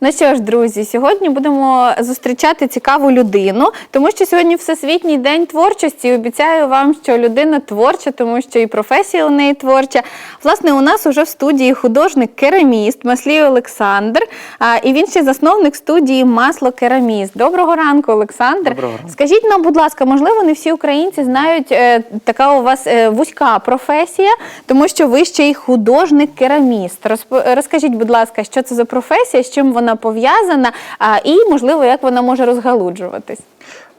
Ну що ж, друзі, сьогодні будемо зустрічати цікаву людину, тому що сьогодні Всесвітній день творчості. І Обіцяю вам, що людина творча, тому що і професія у неї творча. Власне, у нас уже в студії художник-кераміст Маслій Олександр, а, і він ще засновник студії Масло Кераміст. Доброго ранку, Олександр. Доброго ранку. Скажіть нам, будь ласка, можливо, не всі українці знають е, така у вас е, вузька професія, тому що ви ще й художник-кераміст. Розп- Розкажіть, будь ласка, що це за професія, з чим вона пов'язана, і можливо, як вона може розгалуджуватись.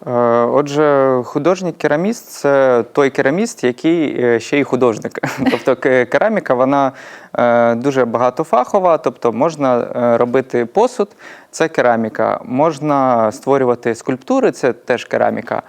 Е, Отже, художник-кераміст це той кераміст, який е, ще й художник. Тобто кераміка вона е, дуже багатофахова, тобто можна робити посуд, це кераміка, можна створювати скульптури, це теж кераміка.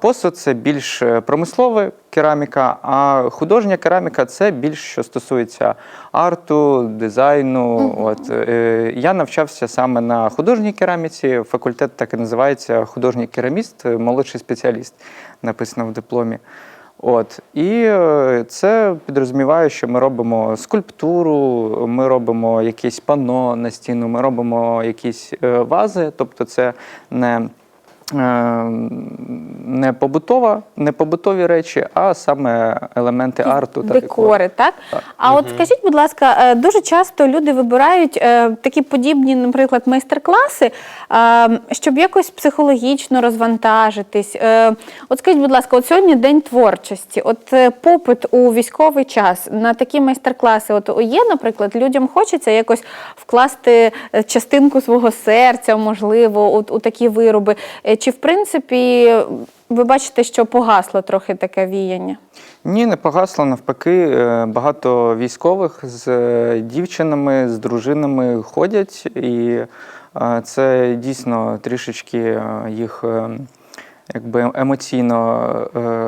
Посуд це більш е, промислова кераміка, а художня кераміка це більш що стосується арту, дизайну. От е, я навчався саме на художній кераміці. Факультет так і називається художній кераміст, е, молодший спеціаліст, написано в дипломі. От і це підрозуміває, що ми робимо скульптуру, ми робимо якісь пано на стіну, ми робимо якісь вази, тобто це не не побутова, не побутові речі, а саме елементи арту та Декори, так? Так. А от скажіть, будь ласка, е, дуже часто люди вибирають е, такі подібні, наприклад, майстер-класи, е, щоб якось психологічно розвантажитись. Е, От скажіть, будь ласка, от сьогодні день творчості. От е, попит у військовий час на такі майстер-класи. От є, наприклад, людям хочеться якось вкласти е, частинку свого серця, можливо, у, у такі вироби. Чи в принципі ви бачите, що погасло трохи таке віяння? Ні, не погасло. Навпаки, е, багато військових з е, дівчинами, з дружинами ходять, і е, це дійсно трішечки їх. Якби емоційно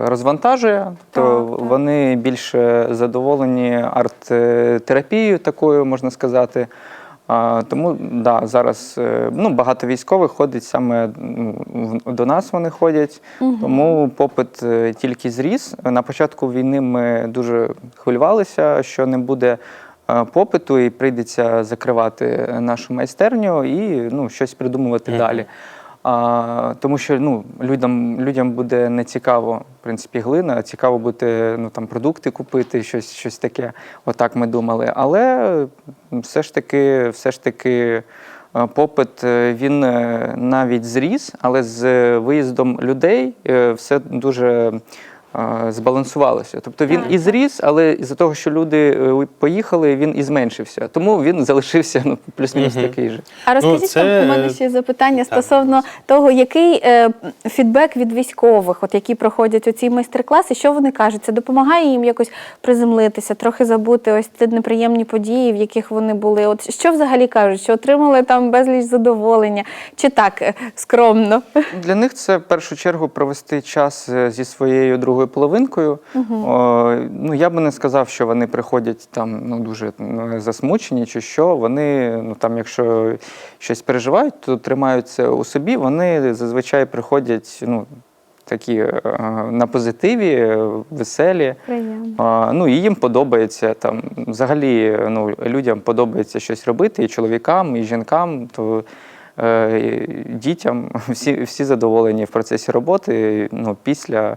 розвантажує, то Так, так. вони більше задоволені арт-терапією, такою можна сказати. А, тому да, зараз е, ну, багато військових ходить саме ну, в- до нас вони ходять, тому попит е, тільки зріс. На початку війни ми дуже хвилювалися, що не буде е, попиту, і прийдеться закривати нашу майстерню і ну, щось придумувати далі. А, тому що ну, людям, людям буде не цікаво, в принципі, глина, а цікаво буде ну, там, продукти купити, щось, щось таке. Отак ми думали. Але все ж таки, все ж таки е, попит е, він е, навіть зріс, але з виїздом людей все дуже збалансувалося. Тобто він Так, і зріс, але із-за того, що люди е, поїхали, він і зменшився. Тому він залишився ну, плюс-мінус Мгм. такий же. А розкажіть це, там, у мене ще запитання стосовно того, який е, фідбек від військових, от які проходять оці майстер-класи, що вони кажуть? Це допомагає їм якось приземлитися, трохи забути ось ці неприємні події, в яких вони були. От що взагалі кажуть, що отримали там безліч задоволення, чи так е, скромно? Для них це в першу чергу провести час е, зі своєю другою половинкою. О, ну я би не сказав, що вони приходять там ну дуже засмучені чи що. Вони ну там, якщо щось переживають, то тримаються у собі. Вони зазвичай приходять ну такі е, на позитиві, веселі. Приємно. Ну і їм подобається там. Взагалі, ну людям подобається щось робити, і чоловікам, і жінкам. То е, і дітям всі, всі задоволені в процесі роботи. Ну, після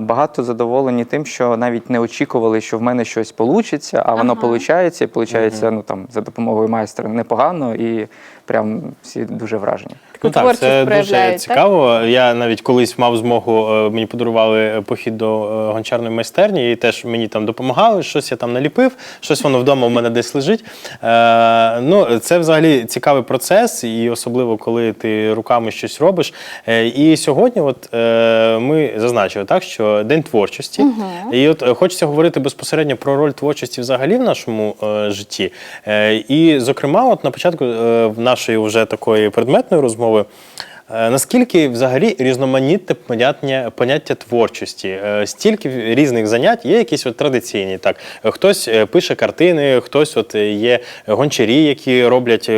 багато задоволені тим, що навіть не очікували, що в мене щось вийде, а воно Ага. виходить, і виходить, ну там за допомогою майстра непогано, і прям всі дуже вражені. Ну так, це дуже так? цікаво. Я навіть колись мав змогу, е, мені подарували похід до е, гончарної майстерні, і теж мені там допомагали, щось я там наліпив, щось воно вдома в мене десь лежить. Е, ну, це взагалі цікавий процес, і особливо коли ти руками щось робиш. Е, і сьогодні, от е, ми зазначили так, що день творчості. І от е, хочеться говорити безпосередньо про роль творчості взагалі в нашому е, житті. Е, і, зокрема, от на початку е, в нашої вже такої предметної розмови. Е, Наскільки взагалі різноманітне поняття, поняття творчості? Е, Стільки різних занять є якісь от традиційні. Так, хтось е, пише картини, хтось от є гончарі, які роблять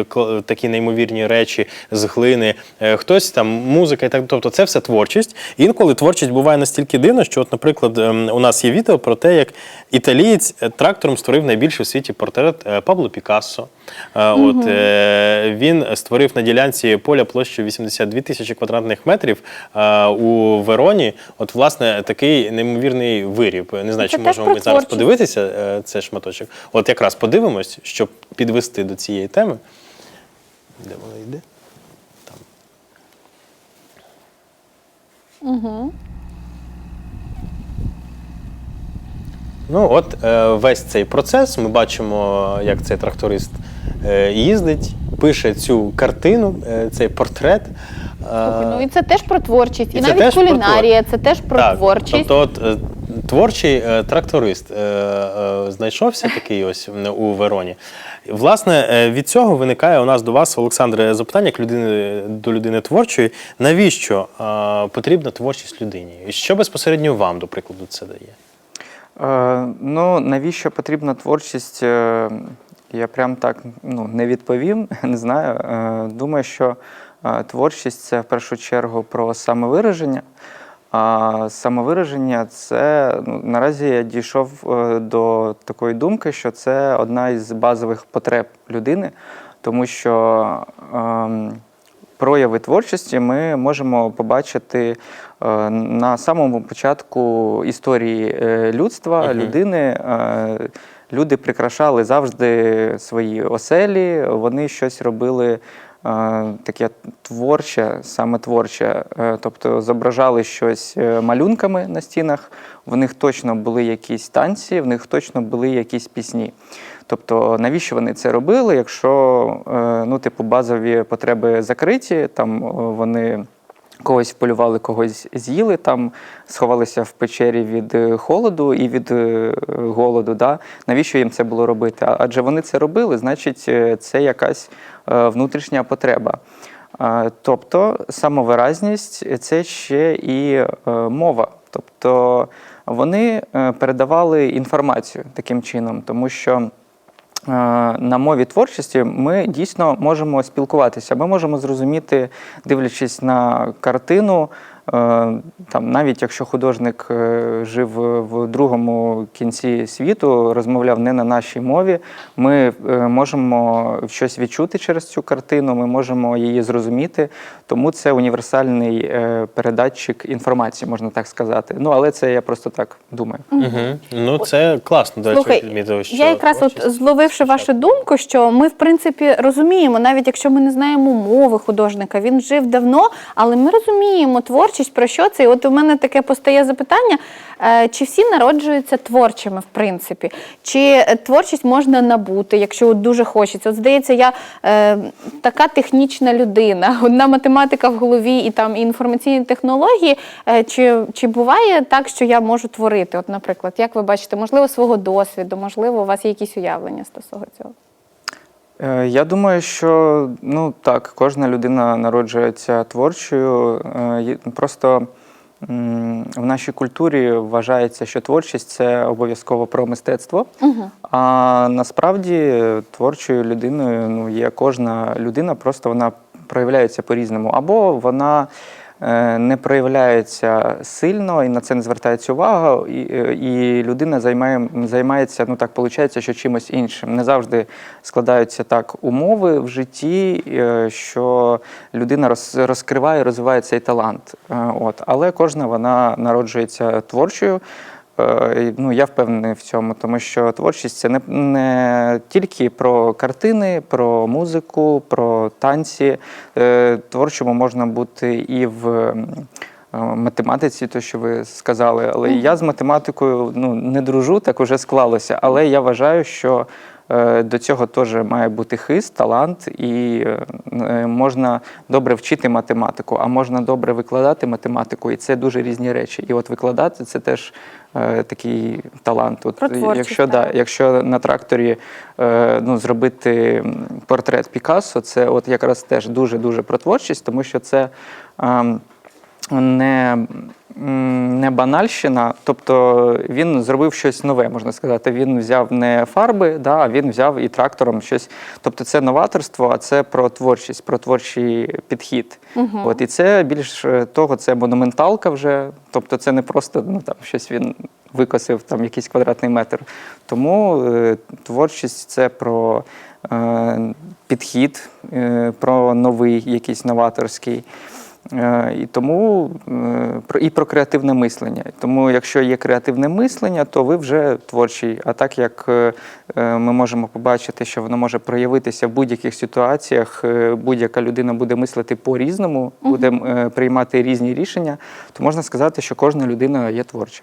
такі неймовірні речі з глини, хтось там музика і так. Тобто, це все творчість. Інколи творчість буває настільки дивна, що, от, наприклад, ем, у нас є відео про те, як італієць трактором створив найбільший у світі портрет Пабло Пікассо. От, е, він створив на ділянці поля площею 82 тисячі квадратних метрів е, у Вероні. От, власне, такий неймовірний виріб. Не знаю, Це чи можемо ми зараз подивитися е, цей шматочок. От якраз подивимось, щоб підвести до цієї теми. Де вона йде? Там. Ну, от е, весь цей процес ми бачимо, як цей тракторист їздить, пише цю картину, цей портрет. Е, Ну і це теж про творчість, і, І це навіть теж про кулінарія, це теж про так, творчість. Тобто, от е, творчий е, тракторист е, е, знайшовся такий ось м, у Вероні. Власне, е, від цього виникає у нас до вас, Олександре, запитання як людини до людини творчої. Навіщо е, потрібна творчість людині? І що безпосередньо вам, до прикладу, це дає? Е, ну, навіщо потрібна творчість? е, Я прям так ну, не відповім, не знаю. Е, Думаю, що творчість це в першу чергу про самовираження. А самовираження це ну, наразі я дійшов е, до такої думки, що це одна із базових потреб людини, тому що ем, прояви творчості ми можемо побачити е, на самому початку історії е, людства, Мгм. людини. Е, Люди прикрашали завжди свої оселі, вони щось робили таке творче, саме творче, е, тобто зображали щось е, малюнками на стінах. В них точно були якісь танці, в них точно були якісь пісні. Тобто, навіщо вони це робили, якщо е, ну, типу, базові потреби закриті, там вони когось полювали, когось з'їли, там сховалися в печері від е, холоду і від е, голоду. Да? Навіщо їм це було робити? Адже вони це робили, значить, е, це якась внутрішня потреба. Тобто самовиразність це ще і мова. Тобто вони передавали інформацію таким чином, тому що на мові творчості ми дійсно можемо спілкуватися. Ми можемо зрозуміти, дивлячись на картину. Е, Там, навіть якщо художник е, жив в другому кінці світу, розмовляв не на нашій мові, ми е, можемо щось відчути через цю картину, ми можемо її зрозуміти. Тому це універсальний передатчик інформації, можна так сказати. Ну але це я просто так думаю. Угу. Ну, це класно, до речі, Слухай, відмітили, що я якраз от зловивши вашу думку, що ми в принципі розуміємо, навіть якщо ми не знаємо мови художника, він жив давно, але ми розуміємо творчість про що це. І от у мене таке постає запитання: е, чи всі народжуються творчими, в принципі, чи е, творчість можна набути, якщо от дуже хочеться. От здається, я е, така технічна людина, одна математика в голові і там і інформаційні технології. Е, чи, чи буває так, що я можу творити? От, наприклад, як ви бачите, можливо, свого досвіду, можливо, у вас є якісь уявлення стосовно цього? Е, Я думаю, що ну так, кожна людина народжується творчою. Е, Просто в нашій культурі вважається, що творчість це обов'язково про мистецтво. Угу. А насправді творчою людиною ну, є кожна людина, просто вона проявляється по-різному. Або вона не проявляється сильно і на це не звертається увага, і, е, і людина займає, займається, ну так виходить, що чимось іншим. Не завжди складаються так умови в житті, е, що людина роз, розкриває, розвиває цей талант. Е, От. Але кожна вона народжується творчою. Е, Ну, я впевнений в цьому, тому що творчість це не, не тільки про картини, про музику, про танці. Е, Творчому можна бути і в е, математиці, то що ви сказали. Але я з математикою ну, не дружу, так уже склалося. Але я вважаю, що до цього теж має бути хист, талант, і можна добре вчити математику, а можна добре викладати математику, і це дуже різні речі. І от викладати це теж такий талант. От, якщо, да, якщо на тракторі е, ну, зробити портрет Пікассо, це от якраз теж дуже-дуже про творчість, тому що це. ем, не, не банальщина, тобто він зробив щось нове, можна сказати. Він взяв не фарби, да, а він взяв і трактором щось. Тобто це новаторство, а це про творчість, про творчий підхід. Угу. От, і це більш того, це монументалка вже. Тобто це не просто ну, там, щось він викосив там якийсь квадратний метр. Тому е, творчість це про е, підхід, е, про новий, якийсь новаторський. Е, І тому е, і про креативне мислення. Тому, якщо є креативне мислення, то ви вже творчий. А так як е, ми можемо побачити, що воно може проявитися в будь-яких ситуаціях, будь-яка людина буде мислити по-різному, буде приймати різні рішення, то можна сказати, що кожна людина є творча.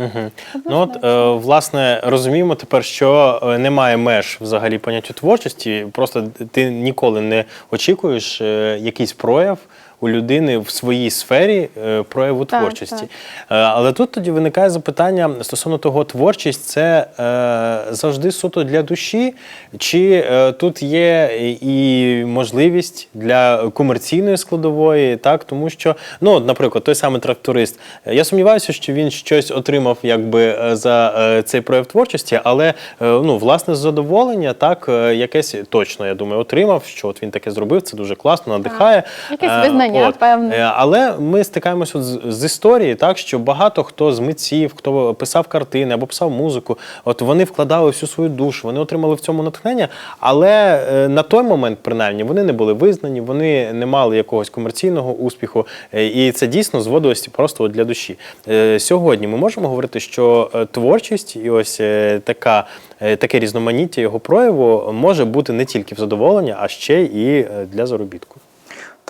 Угу. Ну от е, власне розуміємо тепер, що немає меж взагалі поняттю творчості. Просто ти ніколи не очікуєш е, якийсь прояв у людини в своїй сфері е, прояву Так, творчості. так. Е, Але тут тоді виникає запитання стосовно того, творчість це е, завжди суто для душі, чи тут є і можливість для комерційної складової, так тому що, ну, наприклад, той самий тракторист. Я сумніваюся, що він щось отримав якби за цей прояв творчості, але ну, власне задоволення, так, якесь точно, я думаю, отримав, що от він таке зробив, це дуже класно, надихає. Якесь Е, визнання, певне. Але ми стикаємося з, з історії, так що багато хто з митців, хто писав картини або писав музику, от вони вкладали всю свою душу, вони отримали в цьому натхнення. Але е, на той момент, принаймні, вони не були визнані, вони не мали якогось комерційного успіху, е, і це дійсно зводилося просто от для душі. Е, Сьогодні ми можемо говорити, що е, творчість і ось е, така. е, Таке різноманіття його прояву може бути не тільки в задоволення, а ще і е, для заробітку.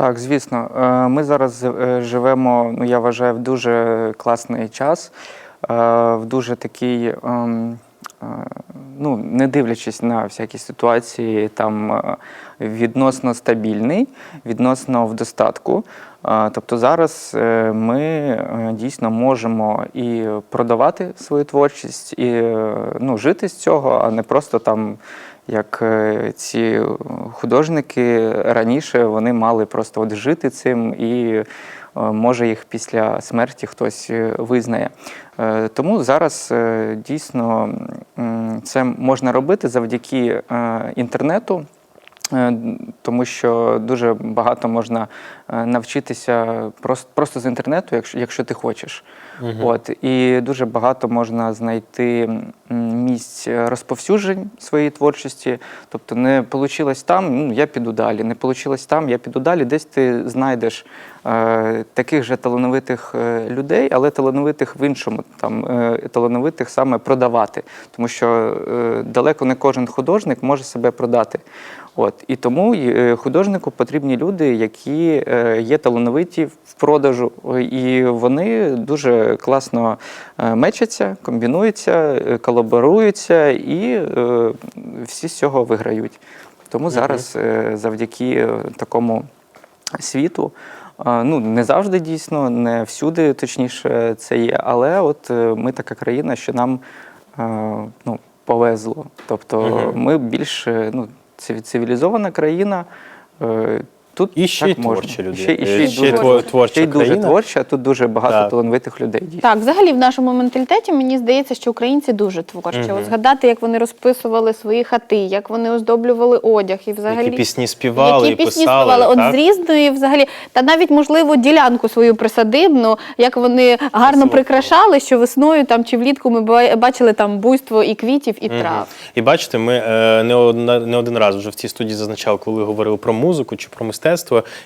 Так, звісно. Е, Ми зараз е, живемо, ну я вважаю, в дуже класний час, е, в дуже такий, ем, ну, не дивлячись на всякі ситуації, там відносно стабільний, відносно в достатку. Тобто зараз ми дійсно можемо і продавати свою творчість, і ну, жити з цього, а не просто там як е, ці художники раніше вони мали просто от жити цим, і е, може їх після смерті хтось е, визнає. Тому зараз дійсно це можна робити завдяки інтернету. Тому що дуже багато можна навчитися просто, просто з інтернету, якщо, якщо ти хочеш. От, і дуже багато можна знайти м, місць розповсюджень своєї творчості. Тобто не вийшло там, ну я піду далі. Не вийшло там, я піду далі. Десь ти знайдеш е, таких же талановитих е, людей, але талановитих в іншому, там е, талановитих саме продавати. Тому що е, далеко не кожен художник може себе продати. От і тому е, художнику потрібні люди, які е, є талановиті в продажу, і вони дуже класно е, мечаться, комбінуються, колаборуються і всі з цього виграють. Тому зараз завдяки такому світу. Ну, не завжди дійсно, не всюди, точніше, це є. Але от ми така країна, що нам ну, повезло. Тобто ми більш е, ну, цивілізована країна. Тут І ще й так можна. творча людина. Ще, і ще, й Е, ще дуже, тво- творча ще й дуже країна. творча, тут дуже багато Так. талановитих людей. Дійсно. Так, взагалі в нашому менталітеті мені здається, що українці дуже творчі. От згадати, як вони розписували свої хати, як вони оздоблювали одяг і взагалі Які пісні співали які і пісні писали. співали, так? от з різної взагалі, та навіть можливо ділянку свою присадибну, як вони гарно Красиво прикрашали, що весною там чи влітку ми ба- бачили там буйство і квітів, і трав. І бачите, ми е, не, одна, не один раз вже в цій студії зазначали, коли говорили про музику чи про мистецтво,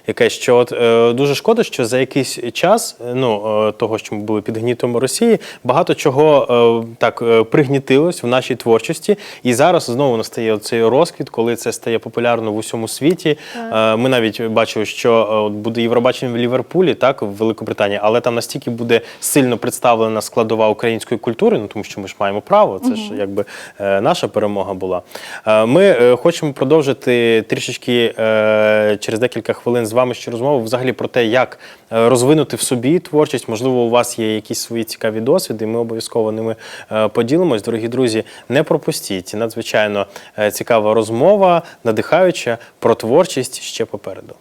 яке що от е, дуже шкода, що за якийсь час, е, ну е, того, що ми були під гнітом Росії, багато чого е, так е, пригнітилось в нашій творчості. І зараз знову настає цей розквіт, коли це стає популярно в усьому світі. Е, ми навіть бачили, що е, от буде Євробачення в Ліверпулі, так в Великобританії, але там настільки буде сильно представлена складова української культури, ну тому що ми ж маємо право, це ж якби е, наша перемога була. Е, Ми е, хочемо продовжити трішечки е, через декілька хвилин з вами ще розмову взагалі про те, як е, розвинути в собі творчість. Можливо, у вас є якісь свої цікаві досвіди. Ми обов'язково ними е, поділимось. Дорогі друзі, не пропустіть. Надзвичайно е, цікава розмова, надихаюча про творчість ще попереду.